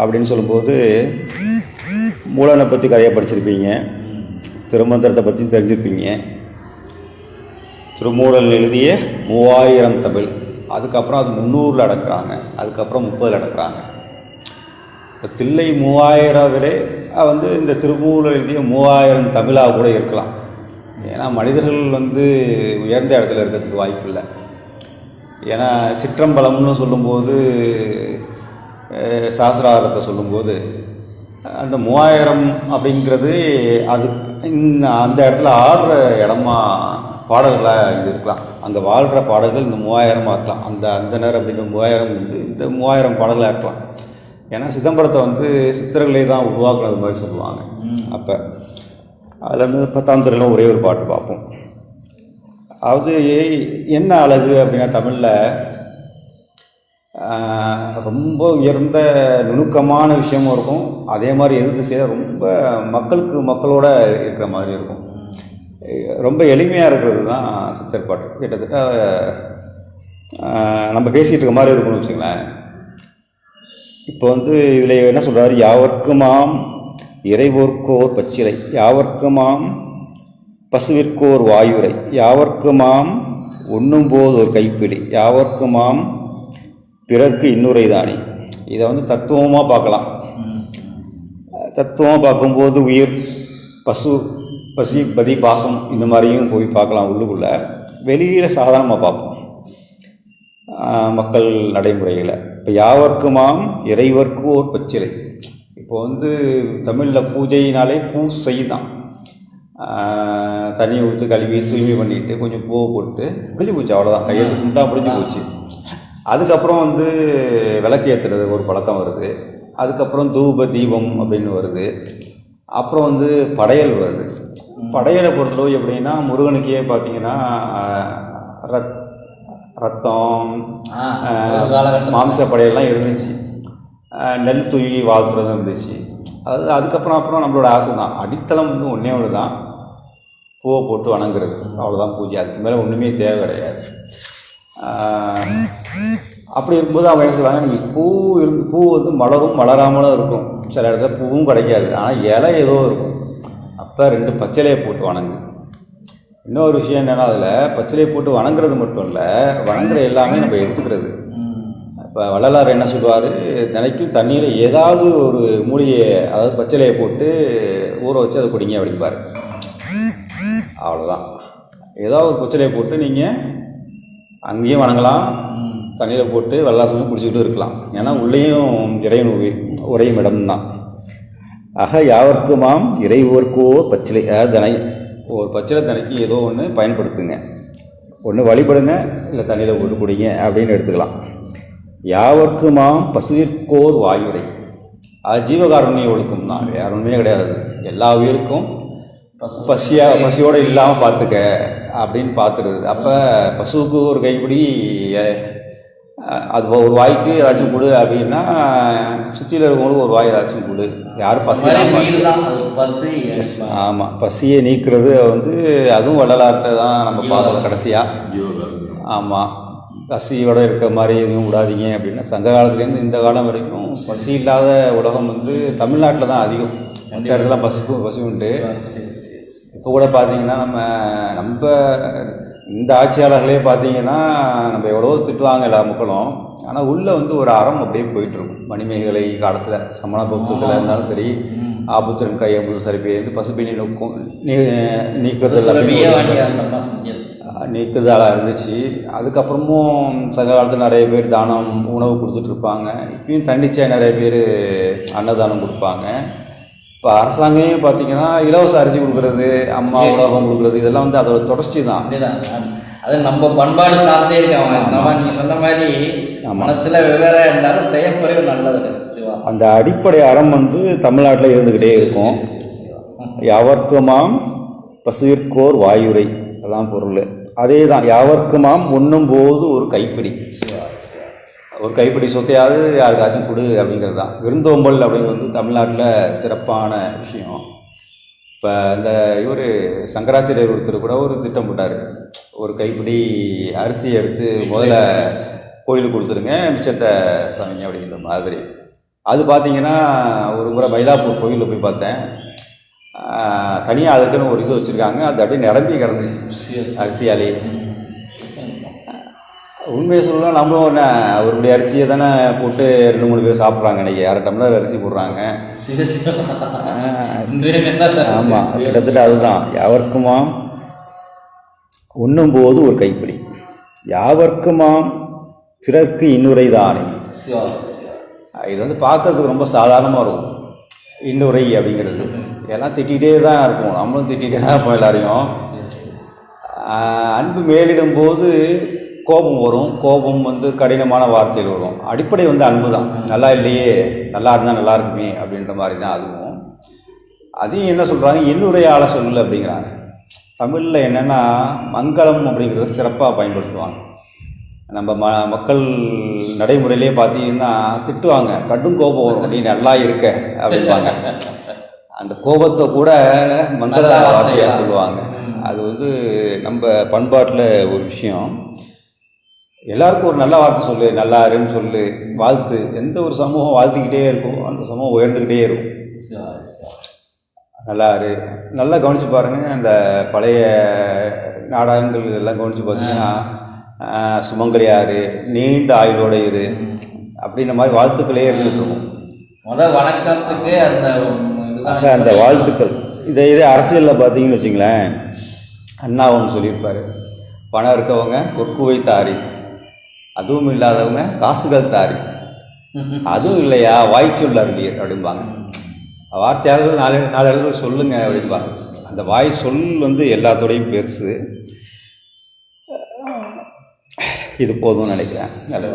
அப்படின்னு சொல்லும்போது மூலனை பற்றி கதையை படிச்சிருப்பீங்க. திருமந்திரத்தை பற்றியும் தெரிஞ்சிருப்பீங்க. திருமூலன் எழுதிய மூவாயிரம் தமிழ். அதுக்கப்புறம் அது முந்நூறில் அடக்குறாங்க. அதுக்கப்புறம் முப்பதில் அடக்கிறாங்க. இப்போ தில்லை மூவாயிரம் வந்து இந்த திருமூலர் எழுதிய மூவாயிரம் தமிழாக கூட இருக்கலாம். ஏன்னா மனிதர்கள் வந்து உயர்ந்த இடத்துல இருக்கிறதுக்கு வாய்ப்பு இல்லை ஏன்னா சிற்றம்பலம்னு சொல்லும்போது சாஸ்திராரத்தை சொல்லும்போது அந்த மூவாயிரம் அப்படிங்கிறது அது அந்த இடத்துல ஆடுற இடமா பாடல்களாக இது இருக்கலாம். அங்கே வாழ்கிற பாடல்கள் இந்த மூவாயிரமாக இருக்கலாம். அந்த அந்த நேரம் அப்படிங்கிற மூவாயிரம் வந்து இந்த மூவாயிரம் பாடலாக இருக்கலாம். ஏன்னா சிதம்பரத்தை வந்து சித்தர்களே தான் உருவாக்குனது மாதிரி சொல்லுவாங்க. அப்போ அதில் வந்து பத்தாம் துறையில ஒரே ஒரு பாட்டு பார்ப்போம். அதாவது என்ன அழகு அப்படின்னா தமிழில் ரொம்ப உயர்ந்த நுணுக்கமான விஷயமும் இருக்கும். அதே மாதிரி எதிர்த்து செய்ய ரொம்ப மக்களுக்கு மக்களோட இருக்கிற மாதிரி இருக்கும். ரொம்ப எளிமையாக இருக்கிறது தான் சித்தர் பாட்டு. கிட்டத்தட்ட நம்ம பேசிகிட்டு இருக்க மாதிரி இருக்கும்னு வச்சுங்களேன். இப்போ வந்து இதில் என்ன சொல்கிறார் யாவர்க்குமாம் இறைவோர்க்கோர் பச்சிலை. யாவர்க்குமாம் பசுவிற்கோர் வாயுரை. யாவர்க்குமாம் உண்ணும்போது ஒரு கைப்பிடி. யாவர்க்குமாம் பிறர்க்கு இன்னுரை தானே இதை வந்து தத்துவமாக பார்க்கலாம். தத்துவமாக பார்க்கும்போது உயிர் பசு பசி பதி பாசம் இந்த மாதிரியும் போய் பார்க்கலாம் உள்ளுக்குள்ளே. வெளியில் சாதாரணமாக பார்ப்போம். மக்கள் நடைமுறைகளை இப்போ யாவர்க்குமாம் இறைவர்க்கு ஒரு பச்சிலை. இப்போ வந்து தமிழில் பூஜைனாலே பூசை தான் தண்ணி ஊற்று கழுவி தூய்மை பண்ணிட்டு கொஞ்சம் பூவை போட்டு முடிஞ்சு போச்சு அவ்வளோதான் கையெழுத்து கும்பிட்டா முடிஞ்சு போச்சு. அதுக்கப்புறம் வந்து விளக்கேற்றுறது ஒரு பழக்கம் வருது. அதுக்கப்புறம் தூப தீபம் அப்படின்னு வருது. அப்புறம் வந்து படையல் வருது. படையலை பொறுத்தளவு எப்படின்னா முருகனுக்கே பார்த்தீங்கன்னா ரத் ரத்தம். மாம்ச படையெல்லாம் இருந்துச்சு. நெல் தூவி வாழ்த்துறது இருந்துச்சு. அது அதுக்கப்புறம் அப்புறம் நம்மளோட ஆசை தான். அடித்தளம் வந்து ஒன்றே ஒன்று தான் பூவை போட்டு வணங்குறது. அவ்வளோதான் பூஜை. அதுக்கு மேலே ஒன்றுமே தேவை கிடையாது. அப்படி இருக்கும்போது அவன் என்ன சொல்லுவாங்க நீங்கள் பூ இருந்து பூ வந்து மலரும் மலராமலும் இருக்கும். சில இடத்துல பூவும் கிடைக்காது. ஆனால் இலை ஏதோ இருக்கும். அப்போ ரெண்டு பச்சிலையை போட்டு வணங்கு. இன்னொரு விஷயம் என்னென்னா அதில் பச்சிலையை போட்டு வணங்குறது மட்டும் இல்லை வணங்குற எல்லாமே நம்ம எடுத்துக்கிறது. இப்போ வள்ளலார் என்ன சொல்லுவார்? தினைக்கும் தண்ணியில் ஏதாவது ஒரு மூலிகையை அதாவது பச்சிலையை போட்டு ஊற வச்சு அதை குடிங்க அப்படிம்பார். அவ்வளோதான் ஏதாவது ஒரு பச்சிலையை போட்டு நீங்கள் அங்கேயும் வணங்கலாம். தண்ணியில் போட்டு வெள்ளாசமும் குடிச்சிக்கிட்டு இருக்கலாம். ஏன்னா உள்ளேயும் இறைவன் உரையும் இடம்தான் ஆக யாவர்க்குமாம் இறைவோர்க்கோ பச்சிலை. அதாவது தினை ஒரு பச்சிலை தினைக்கு ஏதோ ஒன்று பயன்படுத்துங்க. ஒன்று வழிபடுங்க இல்லை தண்ணியில் போட்டு குடிங்க அப்படின்னு எடுத்துக்கலாம். யாவர்க்குமாம் பசுவிற்கோர் வாயுரை. அது ஜீவகாருண்ய ஒழுக்கம் தான். வேற ஒன்றுமே கிடையாது. எல்லா உயிருக்கும் பசியாக பசியோடு இல்லாமல் பார்த்துக்க அப்படின்னு பார்த்துருது அப்போ பசுவுக்கு ஒரு கைப்பிடி அது ஒரு வாய்க்கு ஏதாச்சும் கொடு அப்படின்னா சுற்றியில் இருக்கவங்களுக்கு ஒரு வாய் ஏதாச்சும் கொடு. அது பசி. ஆமாம் பசியை நீக்கிறது வந்து அதுவும் வள்ளலார்கிட்ட தான் நம்ம பார்க்கலாம் கடைசியாக ஆமாம் பசியோட இருக்க மாதிரி எதுவும் விடாதீங்க அப்படின்னா. சங்க காலத்துலேருந்து இந்த காலம் வரைக்கும் பசி இல்லாத உலகம் வந்து தமிழ்நாட்டில் தான் அதிகம். மற்ற இடத்துல பசிக்கும் பசி உண்டு இப்போ கூட பார்த்தீங்கன்னா நம்ம நம்ம இந்த ஆட்சியாளர்களே பார்த்தீங்கன்னா நம்ம எவ்வளவோ திட்டுவாங்க எல்லா மக்களும். ஆனால் உள்ளே வந்து ஒரு அறம் அப்படியே போயிட்டு இருக்கும் மணிமேகலை காலத்தில் சமண பக்தத்தில் இருந்தாலும் சரி ஆபுத்திரன் கையம்பு சரிப்பேருந்து பசுப்பினி நோக்கும் நீ நீக்கிறது நீக்குதலாக இருந்துச்சு. அதுக்கப்புறமும் சங்க காலத்தில் நிறைய பேர் தானம் உணவு கொடுத்துட்டு இருப்பாங்க. இப்பயும் தன்னிச்சையாக நிறைய பேர் அன்னதானம் கொடுப்பாங்க. இப்போ அரசாங்கமே பார்த்தீங்கன்னா இலவச அரிசி கொடுக்குறது அம்மா உணவகம் கொடுக்குறது இதெல்லாம் வந்து அதோட தொடர்ச்சி தான் அது நம்ம பண்பாடு சார்ந்தே இருக்காங்க நம்ம நீங்க சொன்ன மாதிரி. மனசுல விவரம் இருந்தாலும் செயற்பொழிவு நல்லது சிவா. அந்த அடிப்படை அறம் வந்து தமிழ்நாட்டில் இருந்துக்கிட்டே இருக்கும். யாவர்க்குமாம் பசுவிற்கோர் வாயுரை அதான் பொருள். அதே தான் யாவர்க்குமாம் உண்ணும்போது ஒரு கைப்பிடி. ஒரு கைப்பிடி சொத்தையாவது யாருக்காச்சும் கொடு அப்படிங்கிறது தான் விருந்தோம்பல் அப்படிங்கிறது வந்து தமிழ்நாட்டில் சிறப்பான விஷயம். இப்போ இந்த இவர் சங்கராச்சாரியர் ஒருத்தர் கூட ஒரு திட்டம் போட்டார். ஒரு கைப்பிடி அரிசி எடுத்து முதல்ல கோயிலுக்கு கொடுத்துருங்க மிச்சத்தை சமைங்க அப்படிங்கிற மாதிரி. அது பார்த்தீங்கன்னா ஒரு முறை மயிலாப்பூர் கோயிலில் போய் பார்த்தேன். தனியாக அதுக்குன்னு ஒரு இது வச்சுருக்காங்க. அது அப்படியே நிரம்பி கிடந்துச்சு. அரிசியாலே. உண்மையை சொல்லலாம் நம்மளும் என்ன அவருடைய அரிசியை தானே போட்டு ரெண்டு மூணு பேர் சாப்பிட்றாங்க இன்றைக்கி அரை டம்ளர் அரிசி போடுறாங்க. ஆமாம் கிட்டத்தட்ட அதுதான். யாவர்க்குமாம் உண்ணும்போது ஒரு கைப்பிடி. யாவர்க்குமாம் பிறர்க்கு இன்னுரை தானே. இது வந்து பார்க்கறதுக்கு ரொம்ப சாதாரணமாக இருக்கும். இன்னுரை அப்படிங்கிறது. எல்லாம் திட்டிகிட்டே தான் இருக்கும். நம்மளும் திட்டிகிட்டே தான் இருப்போம் எல்லாரையும். அன்பு மேலிடும் போது கோபம் வரும். கோபம் வந்து கடினமான வார்த்தைகள் வரும். அடிப்படை வந்து அன்பு தான் நல்லா இல்லையே நல்லா இருந்தால் நல்லா இருக்குமே அப்படின்ற மாதிரி தான் அதுவும். அதையும் என்ன சொல்கிறாங்க இன்னுரையாள சொல்லு அப்படிங்கிறாங்க. தமிழில் என்னென்னா மங்களம் அப்படிங்கிறத சிறப்பாக பயன்படுத்துவாங்க. நம்ம ம மக்கள் நடைமுறையிலே பார்த்தீங்கன்னா திட்டுவாங்க. கடும் கோபம் வரும். நீ நல்லா இருக்க அப்படிம்பாங்க. அந்த கோபத்தை கூட மங்கள. வார்த்தையாக சொல்லுவாங்க. அது வந்து நம்ம பண்பாட்டில் ஒரு விஷயம். எல்லாருக்கும் ஒரு நல்ல வார்த்தை சொல்லு நல்லா இருன்னு சொல்லு வாழ்த்து. எந்த ஒரு சமூகம் வாழ்த்துக்கிட்டே இருக்கும் அந்த சமூகம் உயர்ந்துக்கிட்டே இருக்கும். சிவா நல்லா இரு. நல்லா கவனிச்சு பாருங்க அந்த பழைய நாடகங்கள் இதெல்லாம் கவனிச்சு பார்த்தீங்கன்னா சுமங்கலியாரு நீண்ட ஆயுளோட இரு. அப்படின்ற மாதிரி வாழ்த்துக்களே இருந்துகிட்டு இருக்கும். முத வணக்கத்துக்கு அந்த அந்த வாழ்த்துக்கள். இதை இதே அரசியலில் பார்த்தீங்கன்னு வச்சுங்களேன் அண்ணா ஒன்று சொல்லியிருப்பாரு. பணம் இருக்கவங்க கொக்குவை தாரி அதுவும் இல்லாதவங்க காசுகள் தாரி. அதுவும் இல்லையா? வாய்ச்சொல் அருளியர் அப்படிம்பாங்க வார்த்தையாளர்கள் நாலு நாலு இடத்துல சொல்லுங்க அப்படிம்பாங்க அந்த வாய் சொல் வந்து எல்லாத்தோடையும் பெருசு. இது போதும்னு நினைக்கிறேன். நல்லது